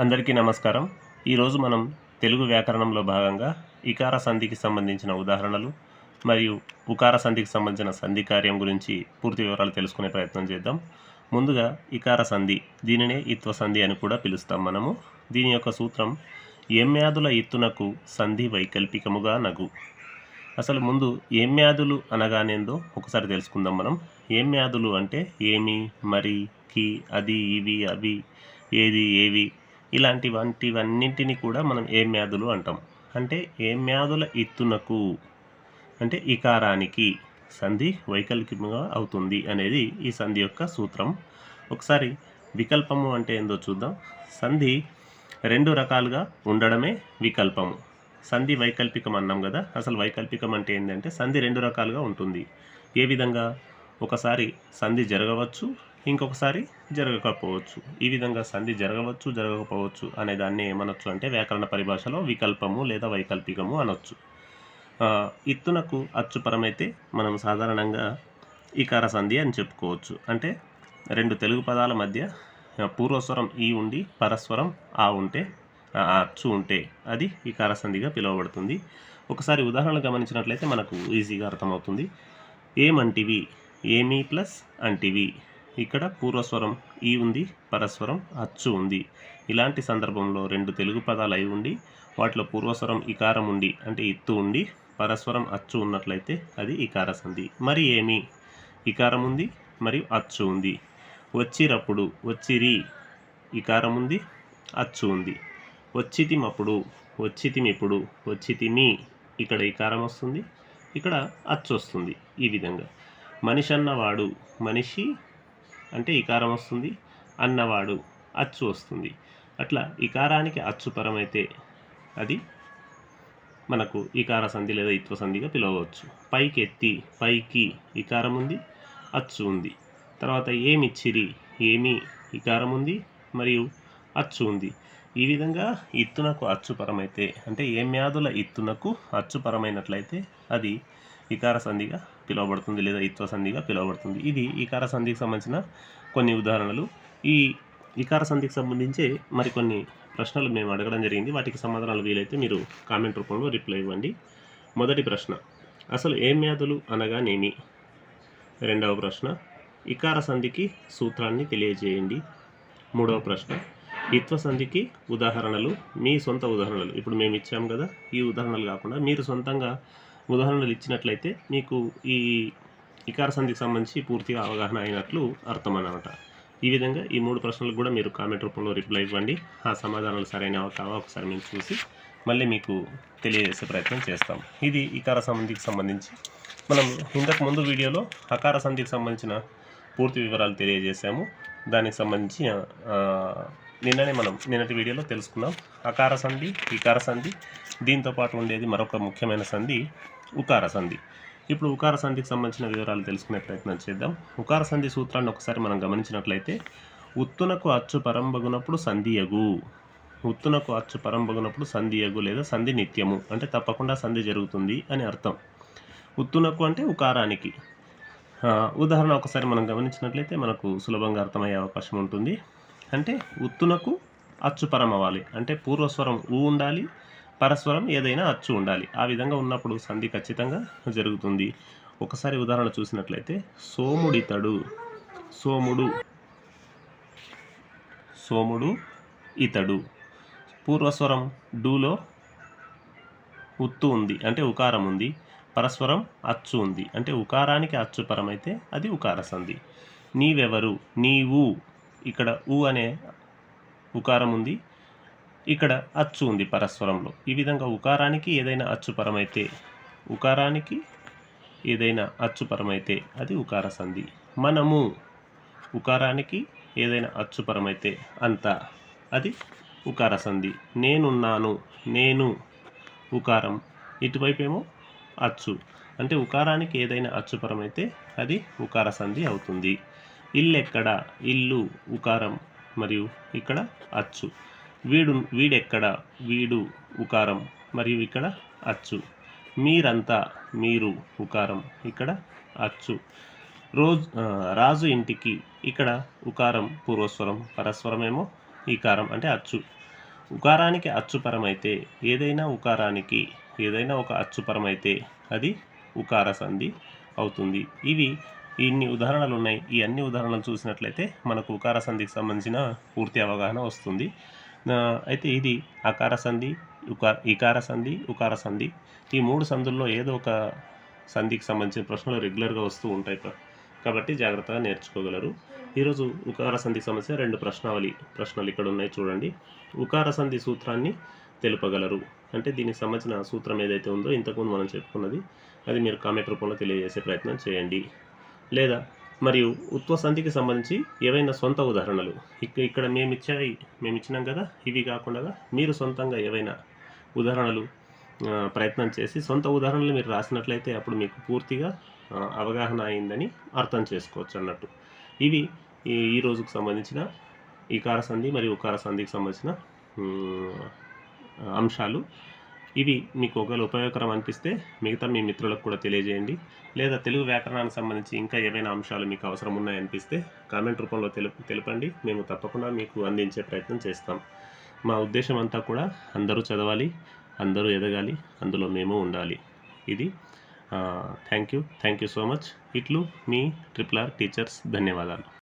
అందరికీ నమస్కారం. ఈరోజు మనం తెలుగు వ్యాకరణంలో భాగంగా ఇకార సంధికి సంబంధించిన ఉదాహరణలు మరియు ఉకార సంధికి సంబంధించిన సంధి కార్యం గురించి పూర్తి వివరాలు తెలుసుకునే ప్రయత్నం చేద్దాం. ముందుగా ఇకార సంధి దీనినే ఇత్వ సంధి అని కూడా పిలుస్తాం మనము. దీని యొక్క సూత్రం ఏమ్యాదుల ఇత్తునకు సంధి వైకల్పికముగా నగు. అసలు ముందు ఏమ్యాదులు అనగానేందో ఒకసారి తెలుసుకుందాం మనం. ఏమ్యాదులు అంటే ఏమి మరి కి అది ఇవి అవి ఏది ఏవి ఇలాంటి వంటివన్నింటిని కూడా మనం ఏమ్యాదులు అంటాం. అంటే ఏమ్యాదుల ఇత్తునకు అంటే ఇకారానికి సంధి వైకల్పికముగా అవుతుంది అనేది ఈ సంధి యొక్క సూత్రం. ఒకసారి వికల్పము అంటే ఏందో చూద్దాం. సంధి రెండు రకాలుగా ఉండడమే వికల్పము. సంధి వైకల్పికం అన్నాం కదా. అసలు వైకల్పికం అంటే ఏంటంటే సంధి రెండు రకాలుగా ఉంటుంది. ఏ విధంగా? ఒకసారి సంధి జరగవచ్చు ఇంకొకసారి జరగకపోవచ్చు. ఈ విధంగా సంధి జరగవచ్చు జరగకపోవచ్చు అనే దాన్ని ఏమనొచ్చు అంటే వ్యాకరణ పరిభాషలో వికల్పము లేదా వైకల్పికము అనొచ్చు. ఇత్తునకు అచ్చుపరమైతే మనం సాధారణంగా ఈకార సంధి అని చెప్పుకోవచ్చు. అంటే రెండు తెలుగు పదాల మధ్య పూర్వస్వరం ఈ ఉండి పరస్వరం ఆ ఉంటే అచ్చు ఉంటే అది ఈకార సంధిగా పిలువబడుతుంది. ఒకసారి ఉదాహరణలు గమనించినట్లయితే మనకు ఈజీగా అర్థమవుతుంది. ఏమంటివి? ఏమి ప్లస్ అంటివి. ఇక్కడ పూర్వస్వరం ఈ ఉంది పరస్వరం అచ్చు ఉంది. ఇలాంటి సందర్భంలో రెండు తెలుగు పదాలు అయి ఉండి వాటిలో పూర్వస్వరం ఇకారం ఉండి అంటే ఇత్తు ఉండి పరస్వరం అచ్చు ఉన్నట్లయితే అది ఇకార సంధి. మరి ఏమి? ఇకారం ఉంది మరియు అచ్చు ఉంది. వచ్చిరప్పుడు వచ్చిరి ఇకారం ఉంది అచ్చు ఉంది. వచ్చితిమప్పుడు వచ్చితిమిప్పుడు వచ్చితిమి ఇక్కడ ఇకారం వస్తుంది ఇక్కడ అచ్చు వస్తుంది ఈ విధంగా. మనిషి అన్నవాడు మనిషి అంటే ఇకారం వస్తుంది అన్నవాడు అచ్చు వస్తుంది. అట్లా ఇకారానికి అచ్చుపరమైతే అది మనకు ఇకార సంధి లేదా ఇత్వ సంధిగా పిలవవచ్చు. పైకి ఎత్తి పైకి ఇకారం ఉంది అచ్చు ఉంది. తర్వాత ఏమిచ్చిరి ఏమి ఇకారం ఉంది మరియు అచ్చు ఉంది. ఈ విధంగా ఇత్తునకు అచ్చుపరమైతే అంటే ఏ మ్యాదుల ఇత్తునకు అచ్చుపరమైనట్లయితే అది ఇకార సంధిగా పిలువబడుతుంది లేదా ఇత్వ సంధిగా పిలువబడుతుంది. ఇది ఇకార సంధికి సంబంధించిన కొన్ని ఉదాహరణలు. ఈ ఇకార సంధికి సంబంధించి మరికొన్ని ప్రశ్నలు మేము అడగడం జరిగింది. వాటికి సమాధానాలు వీలైతే మీరు కామెంట్ రూపంలో రిప్లై ఇవ్వండి. మొదటి ప్రశ్న అసలు ఏ వ్యాధులు అనగానేమి రెండవ ప్రశ్న ఇకార సంధికి సూత్రాన్ని తెలియజేయండి. మూడవ ప్రశ్న ఇత్వ సంధికి ఉదాహరణలు మీ సొంత ఉదాహరణలు. ఇప్పుడు మేము ఇచ్చాము కదా ఈ ఉదాహరణలు కాకుండా మీరు సొంతంగా ఉదాహరణలు ఇచ్చినట్లయితే మీకు ఈ ఇకార సంధికి సంబంధించి పూర్తిగా అవగాహన అయినట్లు అర్థం అన్నమాట ఈ విధంగా ఈ మూడు ప్రశ్నలకు కూడా మీరు కామెంట్ రూపంలో రిప్లై ఇవ్వండి. ఆ సమాధానాలు సరైన కావా ఒకసారి మేము చూసి మళ్ళీ మీకు తెలియజేసే ప్రయత్నం చేస్తాం. ఇది ఇకార సంధికి సంబంధించి మనం ఇంతకు ముందు వీడియోలో అకార సంధికి సంబంధించిన పూర్తి వివరాలు తెలియజేశాము. దానికి సంబంధించి నిన్ననే మనం నిన్నటి వీడియోలో తెలుసుకున్నాం అకార సంధి ఇకార సంధి దీంతో పాటు ఉండేది మరొక ముఖ్యమైన సంధి ఉకార సంధి. ఇప్పుడు ఉకార సంధికి సంబంధించిన వివరాలు తెలుసుకునే ప్రయత్నం చేద్దాం. ఉకార సంధి సూత్రాన్ని ఒకసారి మనం గమనించినట్లయితే ఉత్తునకు అచ్చు పరంబగునప్పుడు సంధియగు ఉత్తునకు అచ్చు పరంబగునప్పుడు సంధియగు లేదా సంధి నిత్యము. అంటే తప్పకుండా సంధి జరుగుతుంది అని అర్థం. ఉత్తునకు అంటే ఉకారానికి. ఉదాహరణ ఒకసారి మనం గమనించినట్లయితే మనకు సులభంగా అర్థమయ్యే అవకాశం ఉంటుంది. అంటే ఉత్తునకు అచ్చుపరం అవ్వాలి అంటే పూర్వస్వరం ఊ ఉండాలి పరస్వరం ఏదైనా అచ్చు ఉండాలి. ఆ విధంగా ఉన్నప్పుడు సంధి ఖచ్చితంగా జరుగుతుంది. ఒకసారి ఉదాహరణ చూసినట్లయితే సోముడితడు సోముడు సోముడు ఇతడు. పూర్వస్వరం డూలో ఉత్తు ఉంది అంటే ఉకారం ఉంది. పరస్వరం అచ్చు ఉంది అంటే ఉకారానికి అచ్చు పరమైతే అది ఉకార సంధి. నీవెవరు? నీవు. ఇక్కడ ఊ అనే ఉకారం ఉంది. ఇక్కడ అచ్చు ఉంది పరస్వరంలో ఈ విధంగా ఉకారానికి ఏదైనా అచ్చుపరమైతే ఉకారానికి ఏదైనా అచ్చుపరమైతే అది ఉకార సంధి. మనము ఉకారానికి ఏదైనా అచ్చుపరమైతే అంత అది ఉకార సంధి. నేనున్నాను నేను ఉకారం. ఇటువైపు ఏమో అచ్చు. అంటే ఉకారానికి ఏదైనా అచ్చుపరమైతే అది ఉకార సంధి అవుతుంది. ఇల్లెక్కడ? ఇల్లు ఉకారం మరియు ఇక్కడ అచ్చు. వీడు వీడెక్కడ? వీడు ఉకారం మరియు ఇక్కడ అచ్చు. మీరంతా మీరు ఉకారం ఇక్కడ అచ్చు. రోజు రాజు ఇంటికి ఇక్కడ ఉకారం పూర్వస్వరం పరస్వరమేమో ఈకారం అంటే అచ్చు. ఉకారానికి అచ్చుపరమైతే ఏదైనా ఉకారానికి ఏదైనా ఒక అచ్చుపరమైతే అది ఉకార సంధి అవుతుంది. ఇవి ఇన్ని ఉదాహరణలు ఉన్నాయి ఈ అన్ని ఉదాహరణలు చూసినట్లయితే మనకు ఉకార సంధికి సంబంధించిన పూర్తి అవగాహన వస్తుంది. అయితే ఇది అకార సంధి ఉకా ఇకార సంధి ఉకార సంధి ఈ మూడు సంధుల్లో ఏదో ఒక సంధికి సంబంధించిన ప్రశ్నలు రెగ్యులర్గా వస్తూ ఉంటాయి కాబట్టి జాగ్రత్తగా నేర్చుకోగలరు. ఈరోజు ఉకార సంధికి సంబంధించిన రెండు ప్రశ్నావళి ప్రశ్నలు ఇక్కడ ఉన్నాయి చూడండి. ఉకార సంధి సూత్రాన్ని తెలుపగలరు. అంటే దీనికి సంబంధించిన సూత్రం ఏదైతే ఉందో ఇంతకుముందు మనం చెప్పుకున్నది అది మీరు కామెంట్ రూపంలో తెలియజేసే ప్రయత్నం చేయండి. లేదా? మరియు ఉత్వ సంధికి సంబంధించి ఏవైనా సొంత ఉదాహరణలు. ఇక్కడ మేము ఇచ్చాయి మేము ఇచ్చినాం కదా? ఇవి కాకుండా మీరు సొంతంగా ఏవైనా ఉదాహరణలు ప్రయత్నం చేసి సొంత ఉదాహరణలు మీరు రాసినట్లయితే అప్పుడు మీకు పూర్తిగా అవగాహన అయిందని అర్థం చేసుకోవచ్చు అన్నట్టు. ఇవి ఈ ఈ రోజుకు సంబంధించిన ఈకార సంధి మరియు ఉకార సంధికి సంబంధించిన అంశాలు. ఇవి మీకు ఒకవేళ ఉపయోగకరం అనిపిస్తే మిగతా మీ మిత్రులకు కూడా తెలియజేయండి. లేదా తెలుగు వ్యాకరణానికి సంబంధించి ఇంకా ఏవైనా అంశాలు మీకు అవసరం ఉన్నాయనిపిస్తే కామెంట్ రూపంలో తెలుపు తెలపండి. మేము తప్పకుండా మీకు అందించే ప్రయత్నం చేస్తాం. మా ఉద్దేశం అంతా కూడా అందరూ చదవాలి అందరూ ఎదగాలి అందులో మేము ఉండాలి. ఇది thank you thank you so much. ఇట్లు మీ ట్రిపుల్ ఆర్ టీచర్స్. ధన్యవాదాలు.